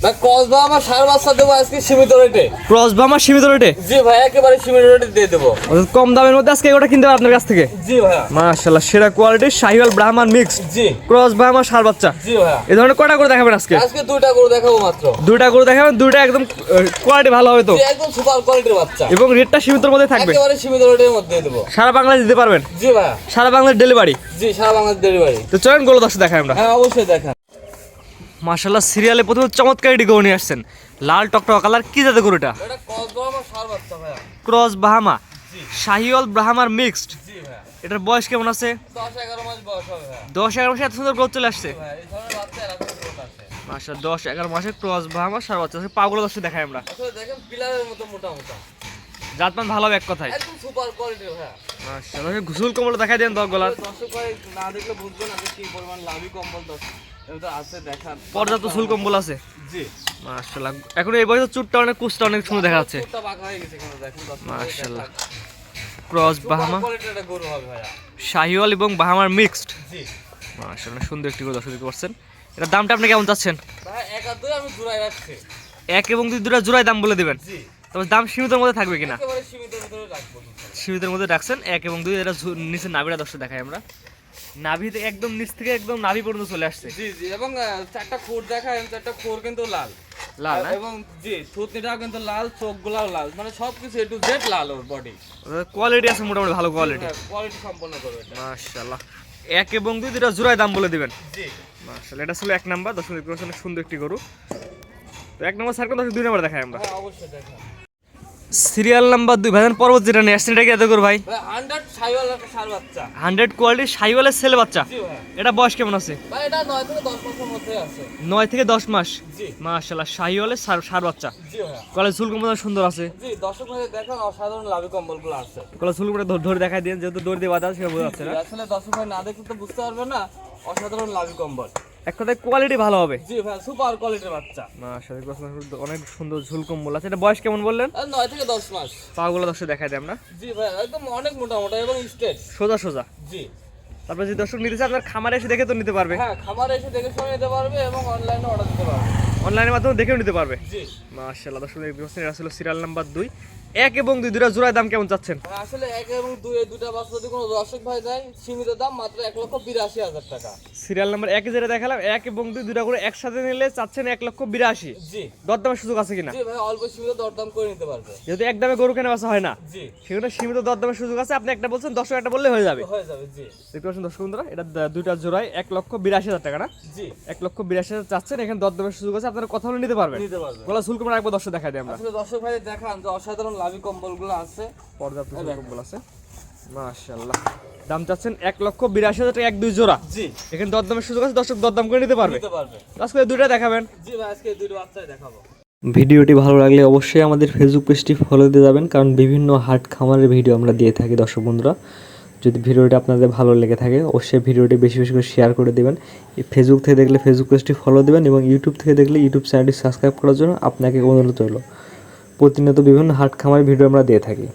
সার বাচ্চা দেবো আজকে সীমিত রেটে ক্রস বামা সীমিত রেটে জি ভাই একেবারে সীমিত রেটে দিয়ে দেবো। কম দামের মধ্যে আজকে ওটা কিনতে পারবেন আপনার কাছ থেকে। জি ভাইয়া। মাশাআল্লাহ সেরা কোয়ালিটির শাহিওয়াল ব্রাহ্মণ মিক্স জি। ক্রস বামা সার বাচ্চা জি এই ধরনের কটা করে দেখাবেন আজকে? আজকে দুইটা করে দেখাবো মাত্র। দুইটা করে দেখাবেন দুইটা একদম কোয়ালিটি ভালো হবে তো। একদম সুপার কোয়ালিটির বাচ্চা। এবং রেটটা সীমিতর মধ্যে থাকবে। একেবারে সীমিত রেটের মধ্যে দিয়ে দেবো। সারা বাংলায় দিতে পারবেন? জি সারা বাংলার ডেলিভারি জি সারা বাংলাদেশ ডেলিভারি তো চলেন গোলো দশ দেখাই আমরা। হ্যাঁ অবশ্যই দেখান। মাশাআল্লাহ সিরিয়ালে প্রথমে চমৎকার এটি গরু নিয়ে আসছেন। লাল টকটক কালার কি জাতের গরুটা ক্রস বাহামা জি। শাহিওয়াল ব্রাহ্মার মিক্সড এটার বয়স কেমন আছে? দশ এগারো মাস দশ এত সুন্দর গ্রোথ চলে আসছে? মাসা দশ এগারো মাসে ক্রস বাহামা সার বাচ্চা আছে। পাগুলো দশে দেখাই আমরা। দেখেন পিলারের মতো মোটা মোটা। জাতমান ভালো হবে এক কথায়। একদম সুপার কোয়ালিটির ভাইয়া। মাশাআল্লাহ ঘুষুল কমল দেখাই দেন দশ গলার। না দেখলে বুঝবেন কি পরিমাণ লাভি কম্বল দেখান পর্যাপ্ত সুল কম্বল আছে? জি। মাশাআল্লাহ এখন এই বয়সে চুটটা অনেক কুচটা অনেক সুন্দর দেখা যাচ্ছে মাশাআল্লাহ ক্রস বাহামা গরু শাহিওয়াল এবং বাহামার মিক্সড জি। মাশাআল্লাহ সুন্দর একটি করে দর্শক পাচ্ছেন। এটার দামটা আপনি কেমন চাচ্ছেন? এক এবং দুই দুটা জোড়ায় দাম বলে দেবেন। তবে দাম সীমিতের মধ্যে থাকবে কিনা? সীমিতের মধ্যে রাখছেন এক এবং দুই এটা নিচে নাভিটা দর্শক দেখাই আমরা। নাভিতে একদম নিচ থেকে একদম নাভি পর্যন্ত চলে আসছে। জি জি এবং চারটা খোর দেখায় চারটা খোর কিন্তু লাল। লাল না? এবং জি থুতনিটাও কিন্তু লাল চোখগুলাও লাল। মানে সবকিছু এ টু জেড লাল ওর বডি কোয়ালিটি আছে মোটামুটি ভালো কোয়ালিটি কোয়ালিটি সম্পন্ন করবে মাশাআল্লাহ। এক এবং দুই দুটা জোড়ায় দাম বলে দিবেন। জি। মাশাআল্লাহ এটা ছিল এক নাম্বার দর্শক দেখতে অনেক সুন্দর একটি গরু। তো এক নম্বর সার্কেল দর্শক দুই নাম্বার দেখাই আমরা। হ্যাঁ অবশ্যই দেখা সিরিয়াল নাম্বার দুই ভাইজান পর্বত যেটা নিয়ে আসছেন এটা কি এত গরু ভাই? হান্ড্রেড কোয়ালিটির সাইওয়ালের ছেলে বাচ্চা। এটা বয়স কেমন আছে? নয় থেকে দশ মাস? মাশাআল্লাহ শাহিওয়ালের সার সার বাচ্চা। কলেজ চুল কম্বল সুন্দর আছে। জি দর্শক ভাই দেখেন অসাধারণ লাভি কম্বলগুলো আছে। কলেজ চুল করে ধরে দেখাই দিন যেহেতু দৌড় দিয়ে বাধা সেটা বোঝা যাচ্ছে না। আসলে দর্শক ভাই না দেখলে তো বুঝতে পারবে না অসাধারণ লাভি কম্বল। এক কথায় কোয়ালিটি ভালো হবে। জি ভাই সুপার কোয়ালিটির বাচ্চা। মাশাআল্লাহ অনেক সুন্দর ঝুল কম্বল আছে। এটা বয়স কেমন বললেন? নয় থেকে দশ মাস। পাগুলো দর্শক দেখাই দিই আমরা। জি ভাই একদম অনেক মোটা মোটা এবং স্ট্রেট সোজা সোজা। জি। তারপরে যদি দর্শক নিতে চায় আপনার খামারে এসে দেখে তো নিতে পারবে। হ্যাঁ খামারে এসে দেখে শুনে নিতে পারবে এবং অনলাইনে অর্ডার দিতে পারবে। অনলাইনের মাধ্যমে দেখেও নিতে পারবে। জি। মাশাআল্লাহ দর্শক দেখতে পাচ্ছেন এটা ছিল সিরিয়াল নাম্বার দুই। এক এবং দুই দুটা জোড়ায় দাম কেমন চাচ্ছেন? আসলে এক এবং দুই দুটা বাস যদি কোনো দর্শক ভাই দেয় সীমিত দাম মাত্র এক লক্ষ বিরাশি হাজার টাকা। সিরিয়াল নাম্বার এক যেটা দেখালাম এক এবং দুই দুটা করে একসাথে নিলে চাচ্ছেন এক লক্ষ বিরাশি। জি। দরদামের সুযোগ আছে কিনা? জি ভাই অল্প সীমিত দরদাম করে নিতে পারবে। যেহেতু এক দামে গরু কেনা বেচা হয় না। জি। সেখানে সীমিত দরদামের সুযোগ আছে। আপনি একটা বলছেন দশ একটা বললে হয়ে যাবে। হয়ে যাবে জি। দেখতে পাচ্ছেন দর্শক বন্ধুরা এটা দুইটা জোড়ায় এক লক্ষ বিরাশি হাজার টাকা না? জি। এক লক্ষ বিরাশি হাজার চাচ্ছেন এখানে দরদামের সুযোগ আছে। আপনারা কথা বলে নিতে পারবেন। নিতে পারবে গলা শুল্ক করে একবার দর্শক দেখাই দিই আমরা। দর্শক ভাই দেখান যে অসাধারণ লাভি কম্বলগুলো আছে। পর্যাপ্ত কম্বল আছে। মাশাআল্লাহ। দাম চাচ্ছেন এক লক্ষ বিরাশি হাজার টাকা এক দুই জোড়া। জি। এখানে দরদামের সুযোগ আছে দর্শক দরদাম করে নিতে পারবে। নিতে আজকে দুইটা দেখাবেন। জি ভাই আজকে দুটো বাচ্চাই দেখাবো। ভিডিওটি ভালো লাগলে অবশ্যই আমাদের ফেসবুক পেজটি ফলো দিয়ে যাবেন কারণ বিভিন্ন হাট খামারের ভিডিও আমরা দিয়ে থাকি দর্শক বন্ধুরা। যদি ভিডিওটি আপনাদের ভালো লেগে থাকে অবশ্যই ভিডিওটি বেশি বেশি করে শেয়ার করে দেবেন। এই ফেসবুক থেকে দেখলে ফেসবুক পেজটি ফলো দেবেন এবং ইউটিউব থেকে দেখলে ইউটিউব চ্যানেলটি সাবস্ক্রাইব করার জন্য আপনাকে অনুরোধ রইল। প্রতিনিয়ত বিভিন্ন হাট খামারের ভিডিও আমরা দিয়ে থাকি।